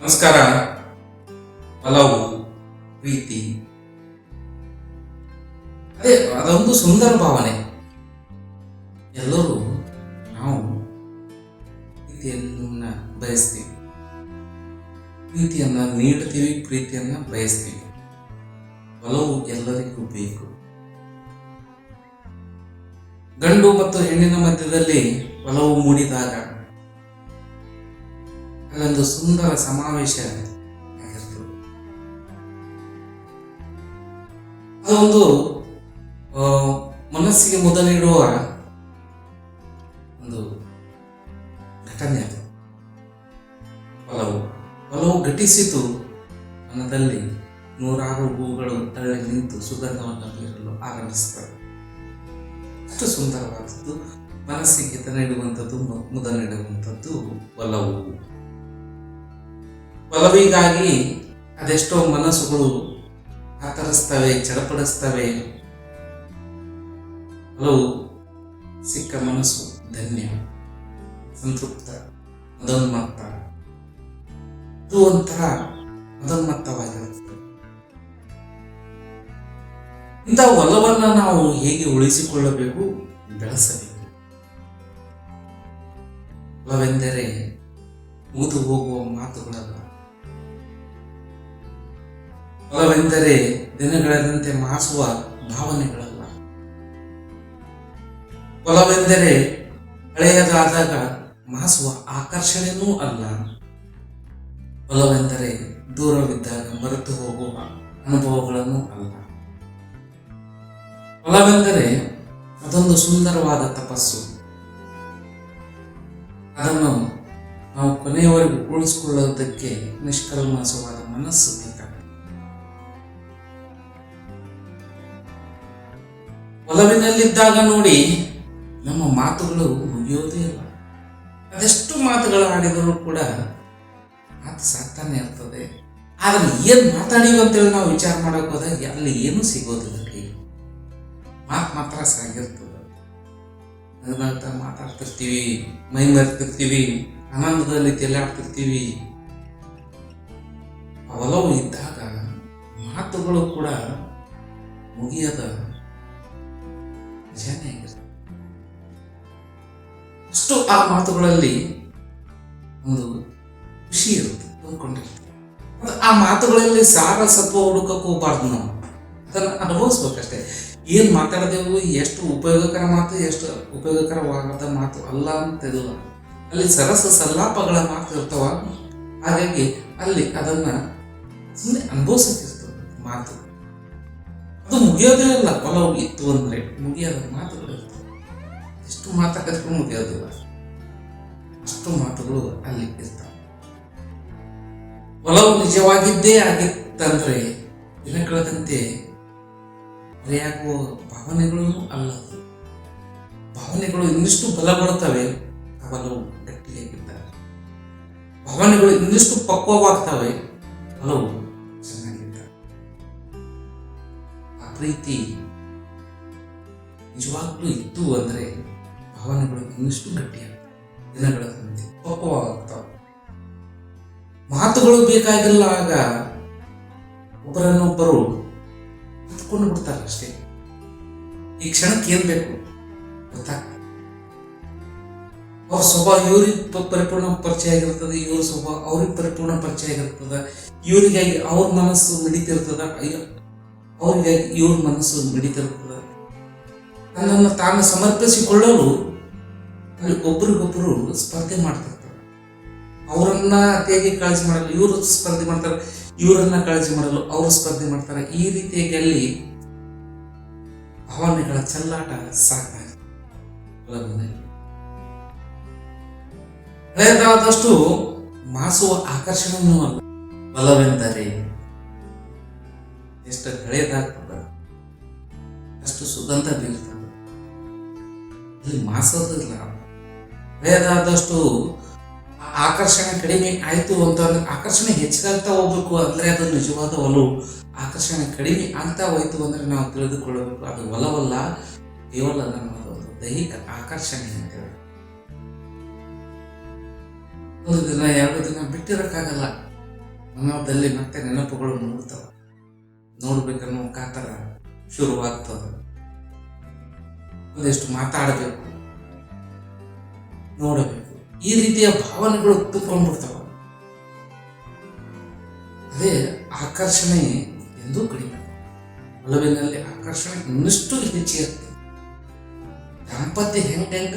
ನಮಸ್ಕಾರ. ಹಲವು ಪ್ರೀತಿ. ಅದೇ, ಅದೊಂದು ಸುಂದರ ಭಾವನೆ. ಎಲ್ಲರೂ ನಾವು ಪ್ರೀತಿಯನ್ನ ಬಯಸ್ತೀವಿ. ಪ್ರೀತಿಯನ್ನ ನೀಡ್ತೀವಿ ಪ್ರೀತಿಯನ್ನ ಬಯಸ್ತೀವಿ. ಒಲವು ಎಲ್ಲರಿಗೂ ಬೇಕು. ಗಂಡು ಮತ್ತು ಹೆಣ್ಣಿನ ಮಧ್ಯದಲ್ಲಿ ಒಲವು ಮೂಡಿದಾಗ ಅಲ್ಲೊಂದು ಸುಂದರ ಸಮಾವೇಶ ಆಗಿರ್ತದೆ ಅದೊಂದು ಮನಸ್ಸಿಗೆ ಮುದ ನೀಡುವ ಒಂದು ಘಟನೆ ಅದು. ಒಲವು ಒಲವು ಘಟಿಸಿತು. ಮನದಲ್ಲಿ ನೂರಾರು ಹೂಗಳು ತಳ್ಳಿ ನಿಂತು ಸುಗಂಧವನ್ನು ಬೀರಲು ಅಷ್ಟು ಸುಂದರವಾದದ್ದು, ಮನಸ್ಸಿಗೆ ಹಿತ ಮುದ ನೀಡುವಂಥದ್ದು ಒಲವು ಒಲವಿಗಾಗಿ ಅದೆಷ್ಟೋ ಮನಸ್ಸುಗಳು ಆತರಿಸ್ತವೆ, ಚಡಪಡಿಸ್ತವೆ. ಹಲವು ಸಿಕ್ಕ ಮನಸ್ಸು, ಧನ್ಯ, ಸಂತೃಪ್ತ, ಮದೋನ್ಮತ್ತ. ಇದು ಒಂಥರ ಮದೋನ್ಮತ್ತವಾಗಿರುತ್ತದೆ ಇಂಥ ಒಲವನ್ನ ನಾವು ಹೇಗೆ ಉಳಿಸಿಕೊಳ್ಳಬೇಕು? ಬೆಳೆಸಬೇಕು. ಒಲವೆಂದರೆ ಮುಗಿದು ಹೋಗುವ ಮಾತುಗಳಲ್ಲ. ಒಲವೆಂದರೆ ದಿನಗಳೆದಂತೆ ಮಾಸುವ ಭಾವನೆಗಳಲ್ಲ. ಫಲವೆಂದರೆ ಹಳೆಯದಾದಾಗ ಮಾಸುವ ಆಕರ್ಷಣೆನೂ ಅಲ್ಲ. ಫಲವೆಂದರೆ ದೂರವಿದ್ದಾಗ ಮರೆತು ಹೋಗುವ ಅನುಭವಗಳನ್ನು ಅಲ್ಲ. ಫಲವೆಂದರೆ ಅದೊಂದು ಸುಂದರವಾದ ತಪಸ್ಸು. ಅದನ್ನು ನಾವು ಕೊನೆಯವರೆಗೂ ಉಳಿಸಿಕೊಳ್ಳುವುದಕ್ಕೆ ನಿಷ್ಕಲ್ಮಾಸವಾದ ಮನಸ್ಸು ಒಲವಿನಲ್ಲಿದ್ದಾಗ ನೋಡಿ ನಮ್ಮ ಮಾತುಗಳು ಮುಗಿಯೋದೇ ಇಲ್ಲ. ಅದೆಷ್ಟು ಮಾತುಗಳು ಆಡಿದರೂ ಕೂಡ ಮಾತು ಸಾಕ್ತಾನೆ ಇರ್ತದೆ. ಆದರೆ ಏನು ಮಾತಾಡಿವಿ ಅಂತೇಳಿ ನಾವು ವಿಚಾರ ಮಾಡಕ್ ಹೋದಾಗ ಅಲ್ಲಿ ಏನೂ ಸಿಗೋದಿಲ್ಲ ಕೈ. ಮಾತು ಮಾತ್ರ ಸಾಗಿರ್ತದೆ. ಅದನ್ನ ಮಾತಾಡ್ತಿರ್ತೀವಿ, ಮೈ ಮರ್ತಿರ್ತೀವಿ, ಆನಂದದಲ್ಲಿ ತೆಲ್ಲಾಡ್ತಿರ್ತೀವಿ ಒಲವು ಇದ್ದಾಗ ಮಾತುಗಳು ಕೂಡ ಮುಗಿಯದ ನಿಜಾನೇ ಅಷ್ಟು ಆ ಮಾತುಗಳಲ್ಲಿ ಒಂದು ಖುಷಿ ಇರುತ್ತೆ ತುಂಬಿಕೊಂಡಿರುತ್ತೆ ಆ ಮಾತುಗಳಲ್ಲಿ ಸಾರ ಸತ್ವ ಹುಡುಕಕ್ಕೆ ಹೋಗ್ಬಾರ್ದು ನಾವು. ಅದನ್ನು ಅನುಭವಿಸ್ಬೇಕಷ್ಟೇ. ಏನು ಮಾತಾಡಿದೆವು, ಎಷ್ಟು ಉಪಯೋಗಕರ ಮಾತು, ಎಷ್ಟು ಉಪಯೋಗಕರವಾದ ಮಾತು ಅಲ್ಲ ಅಂತಿಲ್ಲ ಅಲ್ಲಿ ಸರಸ ಸಲ್ಲಾಪಗಳ ಮಾತು ಇರ್ತಾವ. ಹಾಗಾಗಿ ಅಲ್ಲಿ ಅದನ್ನ ಸುಮ್ಮನೆ ಅನುಭವಿಸಕ್ಕಿರ್ತದೆ ಮಾತು. ಅದು ಮುಗಿಯೋದೇ ಇಲ್ಲ ಪಲಾವ್ ಇತ್ತು ಅಂದ್ರೆ ಮುಗಿಯೋದ ಮಾತುಗಳು ಇರ್ತವೆ. ಎಷ್ಟು ಮಾತಾಡಿದ್ರು ಮುಗಿಯೋದಿಲ್ಲ ಅಷ್ಟು ಮಾತುಗಳು ಅಲ್ಲಿ ಇರ್ತವೆ. ಒಲವು ನಿಜವಾಗಿದ್ದೇ ಆಗಿತ್ತಂದ್ರೆ ದಿನ ಕಳೆದಂತೆ ಮರೆಯಾಗುವ ಭಾವನೆಗಳು ಅಲ್ಲ. ಭಾವನೆಗಳು ಇನ್ನಿಷ್ಟು ಬಲ ಬರ್ತವೆ ಒಲವು ಗಟ್ಟಿಯಾಗಿದ್ದಾರೆ ಭಾವನೆಗಳು ಇನ್ನಿಷ್ಟು ಪಕ್ವವಾಗ್ತವೆ ಒಲವು ಪ್ರೀತಿ ನಿಜವಾಗ್ಲೂ ಇತ್ತು ಅಂದ್ರೆ ಭಾವನೆಗಳು ಇನ್ನಷ್ಟು ಗಟ್ಟಿಯಾಗ್ತವೆ ದಿನಗಳ ಪಕ್ವವಾಗ್ತವೆ ಮಾತುಗಳು ಬೇಕಾಗಿಲ್ಲ ಆಗ ಒಬ್ಬರನ್ನೊಬ್ಬರು ಹತ್ಕೊಂಡು ಬಿಡ್ತಾರೆ ಅಷ್ಟೇ. ಈ ಕ್ಷಣಕ್ಕೆ ಏನ್ ಬೇಕು ಅವ್ರ ಸ್ವಭಾವ ಇವ್ರಿಗೆ ಪರಿಪೂರ್ಣ ಪರಿಚಯ ಆಗಿರ್ತದೆ, ಇವ್ರ ಸ್ವಭಾವ ಅವ್ರಿಗೆ ಪರಿಪೂರ್ಣ ಪರಿಚಯ ಆಗಿರ್ತದ. ಇವರಿಗಾಗಿ ಅವ್ರ ಮನಸ್ಸು ನಡೀತಿರ್ತದ. ಅಯ್ಯೋ ಅವ್ರಿಗಾಗಿ ಇವ್ರ ಮನಸ್ಸು ನಡೀತಾರೆ ತನ್ನನ್ನು ತಾನು ಸಮರ್ಪಿಸಿಕೊಳ್ಳಲು ಅಲ್ಲಿ ಒಬ್ರಿಗೊಬ್ರು ಸ್ಪರ್ಧೆ ಮಾಡ್ತಿರ್ತಾರೆ. ಅವರನ್ನ ಅತಿಯಾಗಿ ಕಾಳಜಿ ಮಾಡಲು ಇವರು ಸ್ಪರ್ಧೆ ಮಾಡ್ತಾರೆ, ಇವರನ್ನ ಕಾಳಜಿ ಮಾಡಲು ಅವರು ಸ್ಪರ್ಧೆ ಮಾಡ್ತಾರೆ. ಈ ರೀತಿಯಾಗಿ ಅಲ್ಲಿ ಭಾವನೆಗಳ ಚೆಲ್ಲಾಟ ಒಲವಿನಲ್ಲಿ. ಹಳೆಯದಾದಷ್ಟು ಮಾಸುವ ಆಕರ್ಷಣೆಯೂ ಅಲ್ಲ. ಬಲವೆಂದರೆ ಎಷ್ಟು ಹಳೆಯದಾಗ್ತದ ಅಷ್ಟು ಸುಗಂಧ ಬೀಳ್ತದೆ. ಇಲ್ಲಿ ಮಾಸೋದಿಲ್ಲ ಹಳೆಯದಾದಷ್ಟು ಆಕರ್ಷಣೆ ಕಡಿಮೆ ಆಯ್ತು ಅಂತ ಆಕರ್ಷಣೆ ಹೆಚ್ಚಾಗ್ತಾ ಹೋಗ್ಬೇಕು ಅಂದ್ರೆ ಅದು ನಿಜವಾದ ಒಲವು ಆಕರ್ಷಣೆ ಕಡಿಮೆ ಆಗ್ತಾ ಹೋಯ್ತು ಅಂದ್ರೆ ನಾವು ತಿಳಿದುಕೊಳ್ಳಬೇಕು. ಅದು ಒಲವಲ್ಲ ಕೇವಲ ನಮ್ಮದು ಒಂದು ದೈಹಿಕ ಆಕರ್ಷಣೆ ಅಂತ ಹೇಳಿ. ಒಂದು ದಿನ, ಎರಡು ದಿನ ಬಿಟ್ಟಿರಕ್ಕಾಗಲ್ಲ. ಮನದಲ್ಲಿ ಮತ್ತೆ ನೆನಪುಗಳು ಮೂಡ್ತಾವ ನೋಡ್ಬೇಕನ್ನೋ ಕಾತರ ಶುರುವಾಗ್ತದ. ಒಂದಿಷ್ಟು ಮಾತಾಡಬೇಕು. ನೋಡಬೇಕು. ಈ ರೀತಿಯ ಭಾವನೆಗಳು ತುಂಬಿಡ್ತಾವ ಅದೇ ಆಕರ್ಷಣೆ ಎಂದು ಕಡಿಮೆ. ಒಲವಿನಲ್ಲಿ ಆಕರ್ಷಣೆ ಇನ್ನಷ್ಟು ಹೆಚ್ಚಿರುತ್ತೆ ದಾಂಪತ್ಯ ಹೆಂಗ ಹೆಂಗ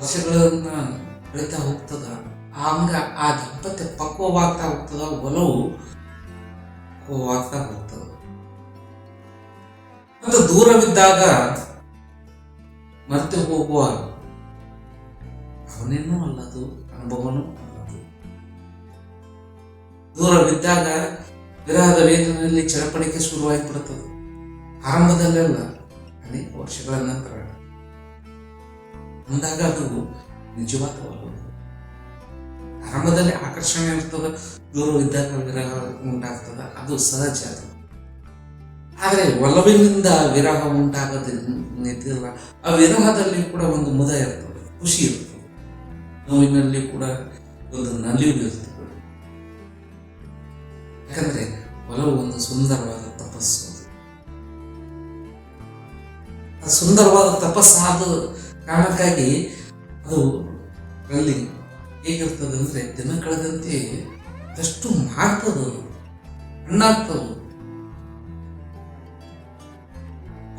ವರ್ಷಗಳನ್ನ ಬೆಳೀತಾ ಹೋಗ್ತದ ಹಂಗ ಆ ದಾಂಪತ್ಯ ಪಕ್ವವಾಗ್ತಾ ಹೋಗ್ತದ, ಒಲವು ಪಕ್ವವಾಗ್ತಾ ಹೋಗ್ತದೆ ಮತ್ತು ದೂರವಿದ್ದಾಗ ಮತ್ತೆ ಹೋಗುವ ಅವನೇನೂ ಅಲ್ಲದು, ಅನುಭವನೂ ಅಲ್ಲದು. ದೂರವಿದ್ದಾಗ ವಿರಹದ ವೇದನೆಯಲ್ಲಿ ಚಳಪಡಿಕೆ ಶುರುವಾಗ್ಬಿಡುತ್ತದೆ. ಆರಂಭದಲ್ಲೆಲ್ಲ ಅನೇಕ ವರ್ಷಗಳ ನಂತರ. ಅಂದಾಗ ಅದು ನಿಜವಾದ ಆರಂಭದಲ್ಲಿ ಆಕರ್ಷಣೆ ಇರ್ತದೆ ದೂರವಿದ್ದಾಗ ವಿರಹ ಉಂಟಾಗ್ತದ, ಅದು ಸಹಜ ಅದು. ಆದರೆ ಒಲವಿನಿಂದ ವಿರಹ ಉಂಟಾಗೋದಿಲ್ಲ ಆ ವಿರಹದಲ್ಲಿ ಕೂಡ ಒಂದು ಮುದ ಇರ್ತದೆ, ಖುಷಿ ಇರ್ತದೆ. ನೋವಿನಲ್ಲಿ ಕೂಡ ಒಂದು ನಲಿವು ಇರ್ತದೆ ಯಾಕಂದ್ರೆ ಒಲವು ಒಂದು ಸುಂದರವಾದ ತಪಸ್ಸು ಸುಂದರವಾದ ತಪಸ್ಸಾದ ಕಾರಣಕ್ಕಾಗಿ ಅದು ಅಲ್ಲಿ ಹೇಗಿರ್ತದೆ ಅಂದರೆ ದಿನ ಕಳೆದಂತೆ ಅದಷ್ಟು ಮಾಡ್ತದವು ಹಣ್ಣಾಗ್ತದ.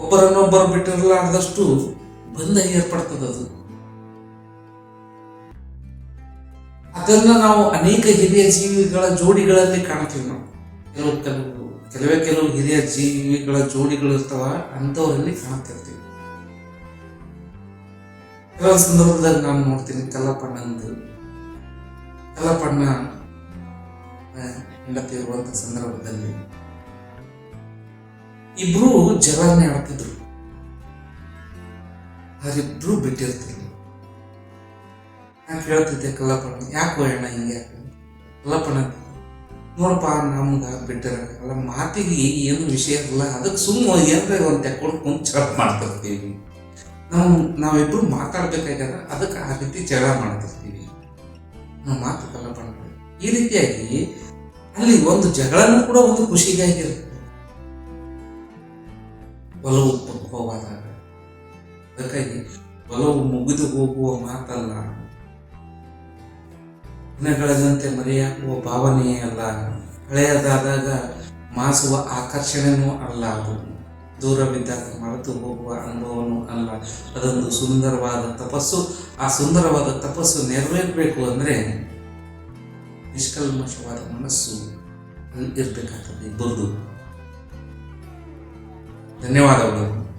ಒಬ್ಬರನ್ನೊಬ್ಬರು ಬಿಟ್ಟಿರಲಾರ್ದಷ್ಟು ಬಂಧ ಏರ್ಪಡ್ತದ ಅದು. ಅದನ್ನ ನಾವು ಅನೇಕ ಹಿರಿಯ ಜೀವಿಗಳ ಜೋಡಿಗಳಲ್ಲಿ ಕಾಣ್ತೀವಿ ನಾವು. ಕೆಲವು ಕೆಲವು, ಕೆಲವೇ ಕೆಲವು ಹಿರಿಯ ಜೀವಿಗಳ ಜೋಡಿಗಳು ಇರ್ತಾವ, ಅಂಥವರಲ್ಲಿ ಕಾಣ್ತಿರ್ತೀವಿ. ಕೆಲವು ಸಂದರ್ಭದಲ್ಲಿ ನಾನು ನೋಡ್ತೀನಿ ಕಲ್ಲಪ್ಪಣ್ಣಂದು ಕಲ್ಲಪ್ಪಣ್ಣ ಆ, ಹೆಂಡತಿ ಇರುವಂತ ಸಂದರ್ಭದಲ್ಲಿ ಇಬ್ರು ಜಗಳನ್ನೇ ಆಡ್ತಿದ್ರು. ಅವರಿಬ್ರು ಬಿಟ್ಟಿರ್ತಿದ್ರು. ನಾನು ಕೇಳ್ತಿದ್ದೆ ಕಲ್ಲಪ್ಪಣ್ಣ ಯಾಕೋ ಅಣ್ಣ ಹಿಂಗೆ? ಯಾಕೆ ಕಲ್ಲಪ್ಪಣ್ಣ ನೋಡಪ್ಪ ನಮ್ಗ ಬಿಟ್ಟರ ಅಲ್ಲ ಮಾತಿಗೆ ಏನು ವಿಷಯ ಇರಲ್ಲ ಅದಕ್ಕೆ ಸುಮ್ಮನೆ ಏನ್ರ ಒಂದು ತೆಕ್ಕೊಂಡು ಕುಂತು ಜಗಳ ಮಾಡ್ತಿರ್ತೀವಿ. ನಾವು ನಾವಿಬ್ರು ಮಾತಾಡ್ಬೇಕಾಗ್ಯದ ಅದಕ್ಕೆ ಆ ರೀತಿ ಜಗಳ ಮಾಡ್ತಿರ್ತೀವಿ. ಮಾತು ಕಲ್ಲಪ್ಪ ಈ ರೀತಿಯಾಗಿ ಅಲ್ಲಿ ಒಂದು ಜಗಳನೂ ಕೂಡ ಒಂದು ಖುಷಿಗಾಗಿರುತ್ತೆ ಒಲವು ಪಕ್ವವಾದಾಗ ಅದಕ್ಕಾಗಿ ಒಲವು ಮುಗಿದು ಹೋಗುವ ಮಾತಲ್ಲ. ದಿನಗಳದಂತೆ ಮರೆಯಾಗುವ ಭಾವನೆಯೇ ಅಲ್ಲ. ಹಳೆಯದಾದಾಗ ಮಾಸುವ ಆಕರ್ಷಣೆಯೂ ಅಲ್ಲ ಅದು. ದೂರವಿದ್ದಾಗ ಮರೆತು ಹೋಗುವ ಅನುಭವನು ಅಲ್ಲ. ಅದೊಂದು ಸುಂದರವಾದ ತಪಸ್ಸು. ಆ ಸುಂದರವಾದ ತಪಸ್ಸು ನೆರವೇರಬೇಕು ಅಂದರೆ ನಿಷ್ಕಲ್ಮಶವಾದ ಮನಸ್ಸು ಇರಬೇಕಾಗ್ತದೆ ಇಬ್ಬರದು ಧನ್ಯವಾದಗಳು.